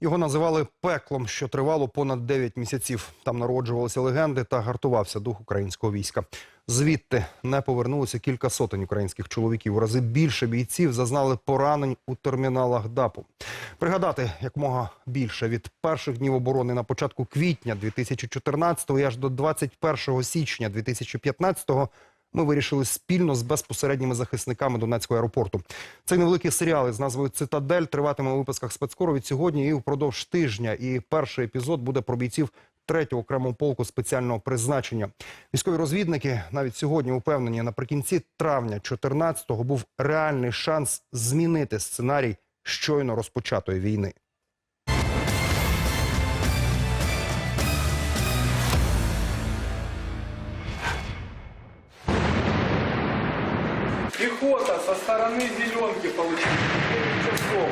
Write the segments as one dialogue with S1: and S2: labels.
S1: Його називали пеклом, що тривало понад 9 місяців. Там народжувалися легенди та гартувався дух українського війська. Звідти не повернулося кілька сотень українських чоловіків. У рази більше бійців зазнали поранень у терміналах ДАПу. Пригадати якмога більше від перших днів оборони на початку квітня 2014 і аж до 21 січня 2015 ми вирішили спільно з безпосередніми захисниками Донецького аеропорту. Цей невеликий серіал із назвою Цитадель триватиме у випусках спецкору від сьогодні і впродовж тижня. І перший епізод буде про бійців третього окремого полку спеціального призначення. Військові розвідники навіть сьогодні упевнені, наприкінці травня 14-го був реальний шанс змінити сценарій щойно розпочатої війни.
S2: Пехота со стороны зеленки получили. Часов.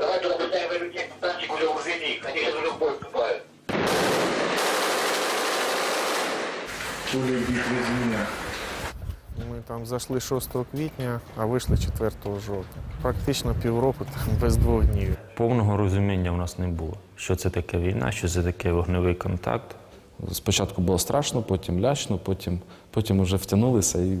S3: Давай туда пытаем людей, танчик уже вооружений, они уже в бой вступают.
S4: Ми там зайшли 6 квітня, а вийшли 4 жовтня. Практично півроку там, без двох днів.
S5: Повного розуміння в нас не було, що це таке війна, що це таке вогневий контакт.
S6: Спочатку було страшно, потім лячно, потім, потім вже втягнулися і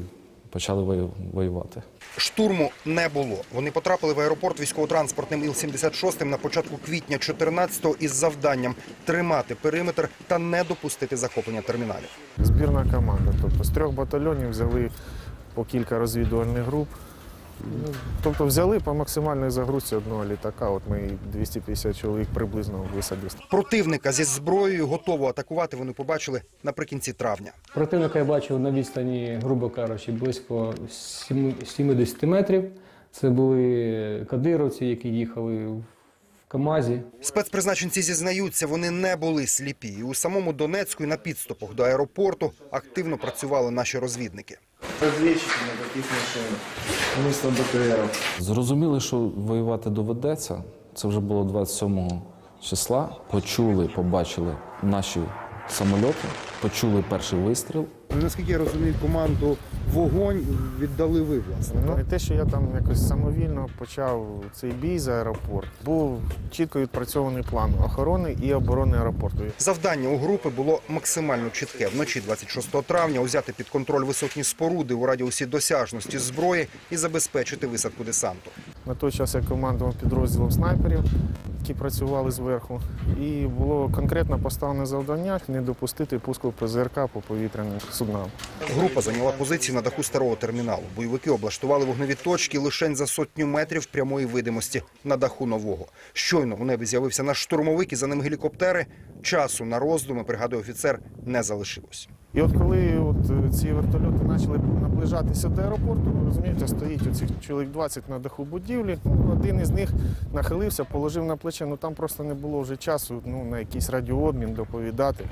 S6: почали вою- воювати.
S1: Штурму не було. Вони потрапили в аеропорт військово-транспортним Іл-76 на початку квітня 14-го із завданням тримати периметр та не допустити захоплення терміналів.
S4: Збірна команда. Тобто з трьох батальйонів взяли по кілька розвідувальних груп. Тобто взяли по максимальній загрузці одного літака. От ми 250 чоловік приблизно висадили.
S1: Противника зі зброєю готово атакувати. Вони побачили наприкінці травня.
S7: Противника я бачив на відстані, грубо кажучи, близько 70 метрів. Це були кадировці, які їхали в КАМАЗі.
S1: Спецпризначенці зізнаються, вони не були сліпі. І у самому Донецьку і на підступах до аеропорту активно працювали наші розвідники.
S2: Разведчики на таких машинах. Місто БТР.
S6: Зрозуміли, що воювати доведеться. Це вже було 27 числа. Почули, побачили наші самольоти, почули перший вистріл.
S1: Наскільки я розумію, команду вогонь віддали ви власне.
S4: Ну, не те, що я там якось самовільно почав цей бій за аеропорт. Був чітко відпрацьований план охорони і оборони аеропорту.
S1: Завдання у групи було максимально чітке. Вночі 26 травня узяти під контроль висотні споруди у радіусі досяжності зброї і забезпечити висадку десанту.
S4: На той час я командував підрозділом снайперів, які працювали зверху. І було конкретно поставлене завдання не допустити пуску ПЗРК по повітряним суднам.
S1: Група зайняла позиції на даху старого терміналу. Бойовики облаштували вогневі точки лишень за сотню метрів прямої видимості на даху нового. Щойно в небі з'явився наш штурмовик і за ним гелікоптери. Часу на роздуми, пригадує офіцер, не залишилось.
S4: І от коли от е, ці вертольоти почали наближатися до аеропорту, ви розумієте, стоїть оцих чоловік 20 на даху будівлі. Ну, один із них нахилився, положив на плече. Ну там просто не було вже часу ну, на якийсь радіообмін доповідати.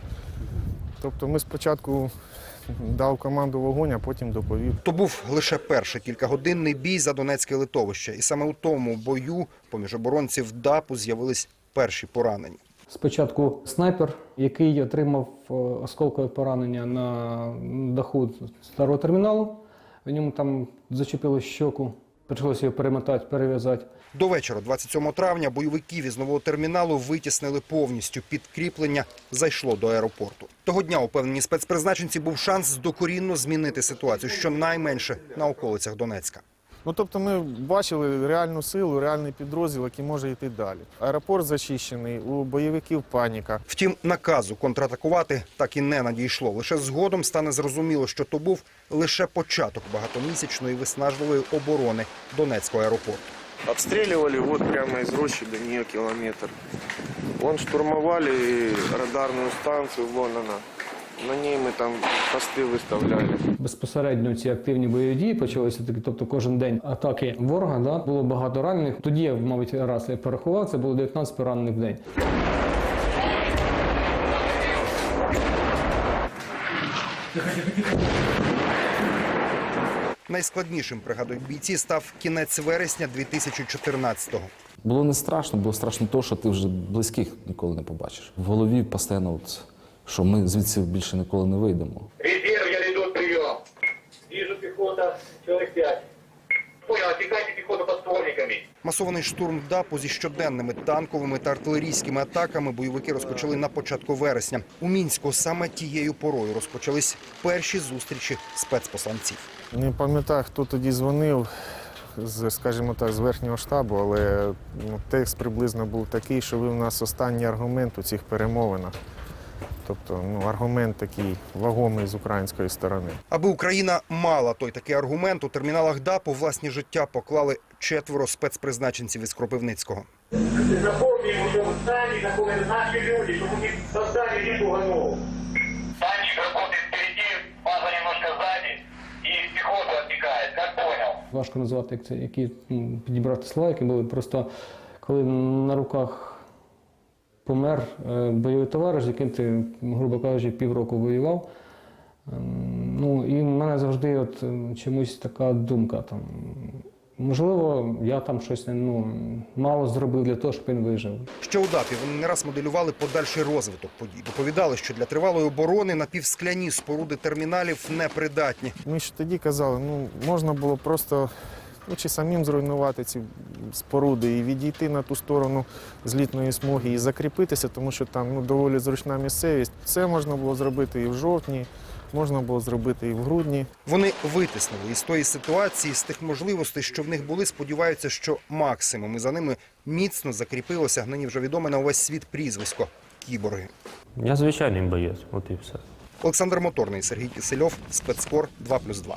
S4: Тобто ми спочатку дав команду вогонь, а потім доповів.
S1: То був лише перший кількагодинний бій за Донецьке литовище. І саме у тому бою поміж оборонців ДАПу з'явились перші поранені.
S7: Спочатку снайпер, який отримав е, осколкове поранення на даху старого терміналу. В ньому там зачепило щоку, почалося його перемотати, перев'язати.
S1: До вечора, 27 травня, бойовиків із нового терміналу витіснили повністю. Підкріплення зайшло до аеропорту. Того дня, упевнені спецпризначенці, був шанс докорінно змінити ситуацію, щонайменше на околицях Донецька.
S4: Ну тобто ми бачили реальну силу, реальний підрозділ, який може йти далі. Аеропорт зачищений, у бойовиків паніка.
S1: Втім, наказу контратакувати так і не надійшло. Лише згодом стане зрозуміло, що то був лише початок багатомісячної виснажливої оборони Донецького аеропорту.
S4: Обстреливали вот прямо из рощи до нее километр. Вон штурмовали радарную станцию Лонона. На ней мы там посты выставляли.
S7: Безпосередньо ці активні бойові дії почалися такі, тобто кожен день атаки ворога. Да, було багато ранених. Тоді я, мабуть, раз я порахував, це було 19 поранених в день.
S1: Найскладнішим, пригадують бійці, став кінець вересня 2014-го.
S6: Було не страшно, було страшно того, що ти вже близьких ніколи не побачиш. В голові постійно, от, що ми звідси більше ніколи не вийдемо.
S3: Резерв, я веду прием. Вижу пехота, человек пять. Понял, отсекайте пехоту под ствольниками.
S1: масований штурм ДАПу зі щоденними танковими та артилерійськими атаками бойовики розпочали на початку вересня. У мінську саме тією порою розпочались перші зустрічі спецпосланців.
S4: Не пам'ятаю, хто тоді дзвонив, з, скажімо так, з верхнього штабу, але ну, текст приблизно був такий, що ви в нас останній аргумент у цих перемовинах. Тобто ну, аргумент такий вагомий з української сторони.
S1: Аби Україна мала той такий аргумент, у терміналах ДАПу власні життя поклали четверо спецпризначенців із Кропивницького.
S3: Запомни, что в здании находятся наши люди, чтобы у них создали не пуганул. Танчик работает впереди, база немножко сзади, и пехота отвлекает, как понял?
S7: Важко назвати, як це, які підібрати слова, які були. Просто коли на руках помер е, бойовий товариш, з яким ти, грубо кажучи, півроку воював. ем, Ну, і в мене завжди от ем, чомусь така думка там. Можливо, я там щось ну, мало зробив для того, щоб він вижив.
S1: Ще у ДАПі вони не раз моделювали подальший розвиток подій. Доповідали, що для тривалої оборони напівскляні споруди терміналів непридатні.
S4: Ми ще тоді казали, ну можна було просто ну, чи самим зруйнувати ці споруди і відійти на ту сторону злітної смуги і закріпитися, тому що там ну, доволі зручна місцевість. Це можна було зробити і в жовтні, можна було зробити і в грудні.
S1: Вони витиснули із тої ситуації, з тих можливостей, що в них були, сподіваються, що максимум. І за ними міцно закріпилося нині вже відоме на увесь світ прізвисько кіборги.
S5: Я звичайний боєць, от і все.
S1: Олександр Моторний, Сергій Кисельов, спецкор 2+,2.